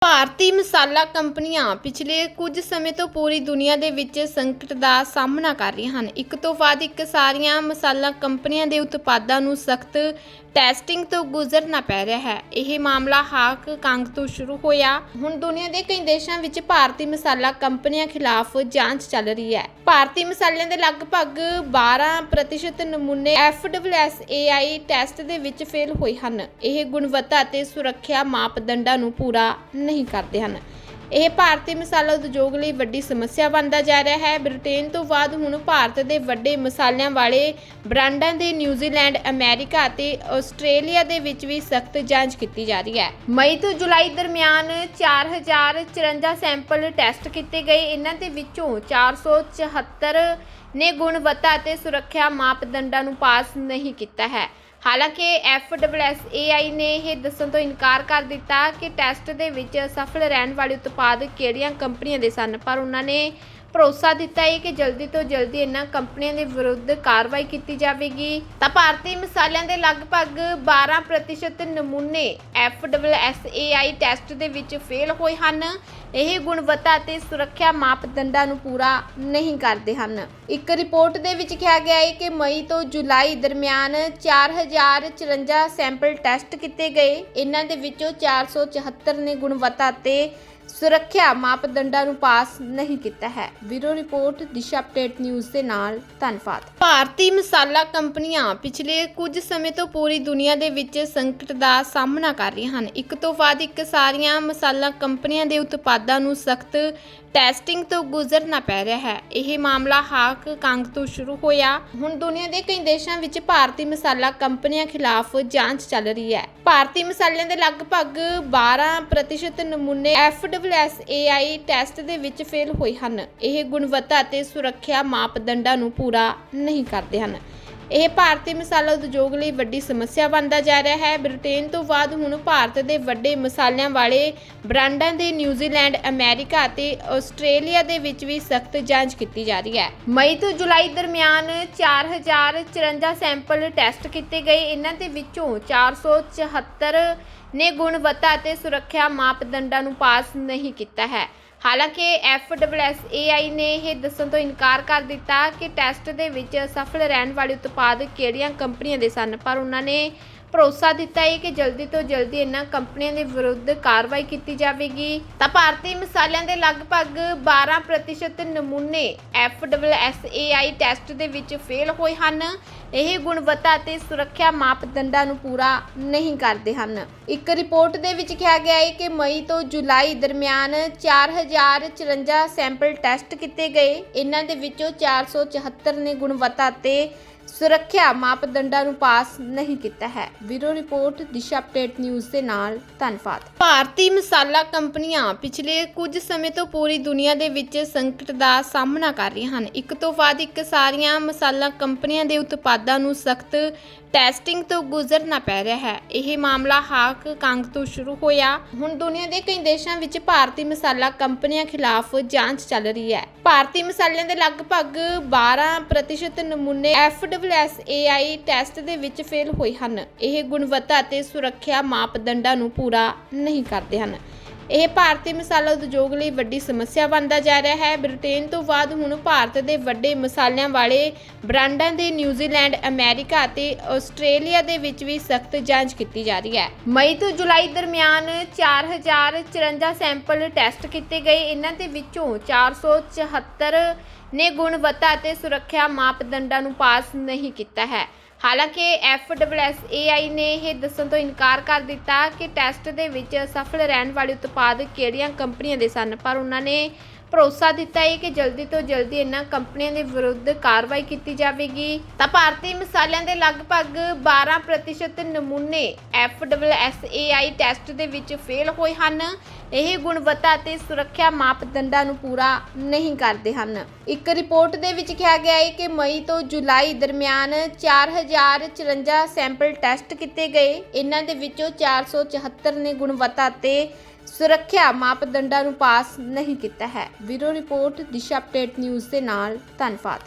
ਭਾਰਤੀ ਮਸਾਲਾ ਕੰਪਨੀਆਂ ਪਿਛਲੇ ਕੁਝ ਸਮੇਂ ਤੋਂ ਪੂਰੀ ਦੁਨੀਆ ਦੇ ਵਿੱਚ ਸੰਕਟ ਦਾ ਸਾਹਮਣਾ ਕਰ ਰਹੀਆਂ ਹਨ। ਇੱਕ ਤੋਂ ਬਾਅਦ ਇੱਕ ਸਾਰੀਆਂ ਮਸਾਲਾ ਕੰਪਨੀਆਂ ਦੇ ਉਤਪਾਦਾਂ ਨੂੰ ਸਖਤ ਟੈਸਟਿੰਗ ਤੋਂ ਗੁਜ਼ਰਨਾ ਪੈ ਰਿਹਾ ਹੈ। ਇਹ ਮਾਮਲਾ ਹਾਕ ਕੰਗ ਤੋਂ ਸ਼ੁਰੂ ਹੋਇਆ। ਹੁਣ ਦੁਨੀਆ ਦੇ ਕਈ ਦੇਸ਼ਾਂ ਵਿੱਚ ਭਾਰਤੀ ਮਸਾਲਾ ਕੰਪਨੀਆਂ ਖਿਲਾਫ ਜਾਂਚ ਚੱਲ ਰਹੀ ਹੈ। ਭਾਰਤੀ ਮਸਾਲਿਆਂ ਦੇ ਲਗਭਗ 12% ਨਮੂਨੇ FSSAI ਟੈਸਟ ਦੇ ਵਿੱਚ ਫੇਲ ਹੋਏ ਹਨ। ਇਹ ਗੁਣਵੱਤਾ ਅਤੇ ਸੁਰੱਖਿਆ ਮਾਪਦੰਡਾਂ ਨੂੰ ਪੂਰਾ ਨਹੀਂ ਕਰਦੇ ਹਨ। ਇਹ ਭਾਰਤੀ ਮਸਾਲਾ ਉਦਯੋਗ ਲਈ ਵੱਡੀ ਸਮੱਸਿਆ ਬਣਦਾ ਜਾ ਰਿਹਾ ਹੈ। ਬ੍ਰਿਟੇਨ ਤੋਂ ਬਾਅਦ ਹੁਣ ਭਾਰਤ ਦੇ ਵੱਡੇ ਮਸਾਲਿਆਂ ਵਾਲੇ ਬ੍ਰਾਂਡਾਂ ਦੇ ਨਿਊਜ਼ੀਲੈਂਡ ਅਮਰੀਕਾ ਅਤੇ ਆਸਟ੍ਰੇਲੀਆ ਦੇ ਵਿੱਚ ਵੀ ਸਖਤ ਜਾਂਚ ਕੀਤੀ ਜਾ ਰਹੀ ਹੈ। ਮਈ ਤੋਂ ਜੁਲਾਈ ਦਰਮਿਆਨ 4054 ਸੈਂਪਲ ਟੈਸਟ ਕੀਤੇ ਗਏ। ਇਹਨਾਂ ਦੇ ਵਿੱਚੋਂ 474 ਨੇ ਗੁਣਵੱਤਾ ਅਤੇ ਸੁਰੱਖਿਆ ਮਾਪਦੰਡਾਂ ਨੂੰ ਪਾਸ ਨਹੀਂ ਕੀਤਾ ਹੈ। ਹਾਲਾਂਕਿ FSSAI ਨੇ ਇਹ ਦੱਸਣ ਤੋਂ ਇਨਕਾਰ ਕਰ ਦਿੱਤਾ ਕਿ ਟੈਸਟ ਦੇ ਵਿੱਚ ਸਫਲ ਰਹਿਣ ਵਾਲੇ ਉਤਪਾਦ ਕਿਹੜੀਆਂ ਕੰਪਨੀਆਂ ਦੇ ਸਨ, ਪਰ ਉਹਨਾਂ ਨੇ ਭਰੋਸਾ ਦਿੱਤਾ ਹੈ ਕਿ ਜਲਦੀ ਤੋਂ ਜਲਦੀ ਇਹਨਾਂ ਕੰਪਨੀਆਂ ਦੇ ਵਿਰੁੱਧ ਕਾਰਵਾਈ ਕੀਤੀ ਜਾਵੇਗੀ। ਤਾਂ ਭਾਰਤੀ ਮਸਾਲਿਆਂ ਦੇ ਲਗਭਗ 12% ਨਮੂਨੇ FSSAI ਟੈਸਟ ਦੇ ਵਿੱਚ ਫੇਲ ਹੋਏ ਹਨ। ਇਹ ਗੁਣਵੱਤਾ ਅਤੇ ਸੁਰੱਖਿਆ ਮਾਪਦੰਡਾਂ ਨੂੰ ਪੂਰਾ ਨਹੀਂ ਕਰਦੇ ਹਨ। ਇੱਕ ਰਿਪੋਰਟ ਦੇ ਵਿੱਚ ਕਿਹਾ ਗਿਆ ਹੈ ਕਿ ਮਈ ਤੋਂ ਜੁਲਾਈ ਦਰਮਿਆਨ 4054 ਸੈਂਪਲ ਟੈਸਟ ਕੀਤੇ ਗਏ। ਇਹਨਾਂ ਦੇ ਵਿੱਚੋਂ 474 ਨੇ ਗੁਣਵੱਤਾ ਅਤੇ ਸੁਰੱਖਿਆ ਮਾਪਦੰਡਾਂ ਨੂੰ ਪਾਸ ਨਹੀਂ ਕੀਤਾ ਹੈ। Bureau report, Disha update news ਦੇ ਨਾਲ ਧੰਨਵਾਦ। ਭਾਰਤੀ ਮਸਾਲਾ ਕੰਪਨੀਆਂ ਪਿਛਲੇ ਕੁਝ ਸਮੇਂ ਤੋਂ ਪੂਰੀ ਦੁਨੀਆ ਦੇ ਵਿੱਚ ਸੰਕਟ ਦਾ ਸਾਹਮਣਾ ਕਰ ਰਹੀਆਂ ਹਨ। ਇੱਕ ਤੋਂ ਬਾਅਦ ਇੱਕ ਸਾਰੀਆਂ ਮਸਾਲਾ ਕੰਪਨੀਆਂ ਦੇ ਉਤਪਾਦਾਂ ਨੂੰ ਸਖਤ ਟੈਸਟਿੰਗ ਤੋਂ ਗੁਜ਼ਰਨਾ ਪੈ ਰਿਹਾ ਹੈ। ਇਹ ਮਾਮਲਾ ਹਾਕ ਕੰਗ ਤੋਂ ਸ਼ੁਰੂ ਹੋਇਆ। ਹੁਣ ਦੁਨੀਆ ਦੇ ਕਈ ਦੇਸ਼ਾਂ ਵਿੱਚ ਭਾਰਤੀ ਮਸਾਲਾ ਕੰਪਨੀਆਂ ਖਿਲਾਫ ਜਾਂਚ ਚੱਲ ਰਹੀ ਹੈ। ਭਾਰਤੀ ਮਸਾਲਿਆਂ ਦੇ ਲਗਭਗ 12% ਨਮੂਨੇ FSSAI ਟੈਸਟ ਦੇ ਵਿੱਚ ਫੇਲ ਹੋਏ ਹਨ। ਇਹ ਗੁਣਵੱਤਾ ਅਤੇ ਸੁਰੱਖਿਆ ਮਾਪਦੰਡਾਂ ਨੂੰ ਪੂਰਾ ਨਹੀਂ ਕਰਦੇ ਹਨ। ਇਹ ਭਾਰਤੀ ਮਸਾਲਾ ਉਦਯੋਗ ਲਈ ਵੱਡੀ ਸਮੱਸਿਆ ਬਣਦਾ ਜਾ ਰਿਹਾ ਹੈ। ਬ੍ਰਿਟੇਨ ਤੋਂ ਬਾਅਦ ਹੁਣ ਭਾਰਤ ਦੇ ਵੱਡੇ ਮਸਾਲਿਆਂ ਵਾਲੇ ਬ੍ਰਾਂਡਾਂ ਦੇ ਨਿਊਜ਼ੀਲੈਂਡ ਅਮਰੀਕਾ ਅਤੇ ਆਸਟ੍ਰੇਲੀਆ ਦੇ ਵਿੱਚ ਵੀ ਸਖਤ ਜਾਂਚ ਕੀਤੀ ਜਾ ਰਹੀ ਹੈ। ਮਈ ਤੋਂ ਜੁਲਾਈ ਦਰਮਿਆਨ 4054 ਸੈਂਪਲ ਟੈਸਟ ਕੀਤੇ ਗਏ। ਇਹਨਾਂ ਦੇ ਵਿੱਚੋਂ 474 ਨੇ ਗੁਣਵੱਤਾ ਅਤੇ ਸੁਰੱਖਿਆ ਮਾਪਦੰਡਾਂ ਨੂੰ ਪਾਸ ਨਹੀਂ ਕੀਤਾ ਹੈ। ਹਾਲਾਂਕਿ FSSAI ਨੇ ਇਹ ਦੱਸਣ ਤੋਂ ਇਨਕਾਰ ਕਰ ਦਿੱਤਾ ਕਿ ਟੈਸਟ ਦੇ ਵਿੱਚ ਅਸਫਲ ਰਹਿਣ ਵਾਲੇ ਉਤਪਾਦ ਕਿਹੜੀਆਂ ਕੰਪਨੀਆਂ ਦੇ ਸਨ, ਪਰ ਉਹਨਾਂ ਨੇ ਭਰੋਸਾ ਦਿੱਤਾ ਹੈ ਕਿ ਜਲਦੀ ਤੋਂ ਜਲਦੀ ਇਹਨਾਂ ਕੰਪਨੀਆਂ ਦੇ ਵਿਰੁੱਧ ਕਾਰਵਾਈ ਕੀਤੀ ਜਾਵੇਗੀ। ਤਾਂ ਭਾਰਤੀ ਮਸਾਲਿਆਂ ਦੇ ਲਗਭਗ 12% ਨਮੂਨੇ FSSAI ਟੈਸਟ ਦੇ ਵਿੱਚ ਫੇਲ ਹੋਏ ਹਨ। ਇਹ ਗੁਣਵੱਤਾ ਅਤੇ ਸੁਰੱਖਿਆ ਮਾਪਦੰਡਾਂ ਨੂੰ ਪੂਰਾ ਨਹੀਂ ਕਰਦੇ ਹਨ। ਇੱਕ ਰਿਪੋਰਟ ਦੇ ਵਿੱਚ ਕਿਹਾ ਗਿਆ ਹੈ ਕਿ ਮਈ ਤੋਂ ਜੁਲਾਈ ਦਰਮਿਆਨ 4054 ਸੈਂਪਲ ਟੈਸਟ ਕੀਤੇ ਗਏ। ਇਹਨਾਂ ਦੇ ਵਿੱਚੋਂ 474 ਨੇ ਗੁਣਵੱਤਾ ਅਤੇ ਸੁਰੱਖਿਆ ਮਾਪਦੰਡਾਂ ਨੂੰ ਪਾਸ ਨਹੀਂ ਕੀਤਾ ਹੈ। Bureau report, Disha update news ਦੇ ਨਾਲ ਧੰਨਵਾਦ। ਭਾਰਤੀ ਮਸਾਲਾ ਕੰਪਨੀਆਂ ਪਿਛਲੇ ਕੁਝ ਸਮੇਂ ਤੋਂ ਪੂਰੀ ਦੁਨੀਆ ਦੇ ਵਿੱਚ ਸੰਕਟ ਦਾ ਸਾਹਮਣਾ ਕਰ ਰਹੀਆਂ ਹਨ। ਇੱਕ ਤੋਂ ਬਾਅਦ ਇੱਕ ਸਾਰੀਆਂ ਮਸਾਲਾ ਕੰਪਨੀਆਂ ਦੇ ਉਤਪਾਦਾਂ ਨੂੰ ਸਖਤ ਟੈਸਟਿੰਗ ਤੋਂ ਗੁਜ਼ਰਨਾ ਪੈ ਰਿਹਾ ਹੈ। ਇਹ ਮਾਮਲਾ ਹਾਕ ਕੰਗ ਤੋਂ ਸ਼ੁਰੂ ਹੋਇਆ। ਹੁਣ ਦੁਨੀਆ ਦੇ ਕਈ ਦੇਸ਼ਾਂ ਵਿੱਚ ਭਾਰਤੀ ਮਸਾਲਾ ਕੰਪਨੀਆਂ ਖਿਲਾਫ ਜਾਂਚ ਚੱਲ ਰਹੀ ਹੈ। ਭਾਰਤੀ ਮਸਾਲਿਆਂ ਦੇ ਲਗਭਗ 12% ਨਮੂਨੇ FSSAI ਟੈਸਟ ਦੇ ਵਿੱਚ ਫੇਲ ਹੋਏ ਹਨ। ਇਹ ਗੁਣਵੱਤਾ ਅਤੇ ਸੁਰੱਖਿਆ ਮਾਪਦੰਡਾਂ ਨੂੰ ਪੂਰਾ ਨਹੀਂ ਕਰਦੇ ਹਨ। ਇਹ ਭਾਰਤੀ ਮਸਾਲਾ ਉਦਯੋਗ ਲਈ ਵੱਡੀ ਸਮੱਸਿਆ ਬਣਦਾ ਜਾ ਰਿਹਾ ਹੈ। ਬ੍ਰਿਟੇਨ ਤੋਂ ਬਾਅਦ ਹੁਣ ਭਾਰਤ ਦੇ ਵੱਡੇ ਮਸਾਲਿਆਂ ਵਾਲੇ ਬ੍ਰਾਂਡਾਂ ਦੇ ਨਿਊਜ਼ੀਲੈਂਡ ਅਮਰੀਕਾ ਅਤੇ ਆਸਟ੍ਰੇਲੀਆ ਦੇ ਵਿੱਚ ਵੀ ਸਖਤ ਜਾਂਚ ਕੀਤੀ ਜਾ ਰਹੀ ਹੈ। ਮਈ ਤੋਂ ਜੁਲਾਈ ਦਰਮਿਆਨ 4054 ਸੈਂਪਲ ਟੈਸਟ ਕੀਤੇ ਗਏ। ਇਹਨਾਂ ਦੇ ਵਿੱਚੋਂ 474 ਨੇ ਗੁਣਵੱਤਾ ਅਤੇ ਸੁਰੱਖਿਆ ਮਾਪਦੰਡਾਂ ਨੂੰ ਪਾਸ ਨਹੀਂ ਕੀਤਾ ਹੈ। ਹਾਲਾਂਕਿ FSSAI ਨੇ ਇਹ ਦੱਸਣ ਤੋਂ ਇਨਕਾਰ ਕਰ ਦਿੱਤਾ ਕਿ ਟੈਸਟ ਦੇ ਵਿੱਚ ਸਫਲ ਰਹਿਣ ਵਾਲੇ ਉਤਪਾਦ ਕਿਹੜੀਆਂ ਕੰਪਨੀਆਂ ਦੇ ਸਨ, ਪਰ ਉਹਨਾਂ ਨੇ ਭਰੋਸਾ ਦਿੱਤਾ ਹੈ ਕਿ ਜਲਦੀ ਤੋਂ ਜਲਦੀ ਇਹਨਾਂ ਕੰਪਨੀਆਂ ਦੇ ਵਿਰੁੱਧ ਕਾਰਵਾਈ ਕੀਤੀ ਜਾਵੇਗੀ। ਤਾਂ ਭਾਰਤੀ ਮਸਾਲਿਆਂ ਦੇ ਲਗਭਗ 12% ਨਮੂਨੇ FSSAI ਟੈਸਟ ਦੇ ਵਿੱਚ ਫੇਲ ਹੋਏ ਹਨ। ਇਹ ਗੁਣਵੱਤਾ ਅਤੇ ਸੁਰੱਖਿਆ ਮਾਪਦੰਡਾਂ ਨੂੰ ਪੂਰਾ ਨਹੀਂ ਕਰਦੇ ਹਨ। ਇੱਕ ਰਿਪੋਰਟ ਦੇ ਵਿੱਚ ਕਿਹਾ ਗਿਆ ਹੈ ਕਿ ਮਈ ਤੋਂ ਜੁਲਾਈ ਦਰਮਿਆਨ 4054 ਸੈਂਪਲ ਟੈਸਟ ਕੀਤੇ ਗਏ। ਇਹਨਾਂ ਦੇ ਵਿੱਚੋਂ 474 ਨੇ ਗੁਣਵੱਤਾ ਅਤੇ ਸੁਰੱਖਿਆ ਮਾਪਦੰਡਾਂ ਨੂੰ ਪਾਸ ਨਹੀਂ ਕੀਤਾ ਹੈ। Bureau report, Disha update news ਦੇ ਨਾਲ ਧੰਨਵਾਦ।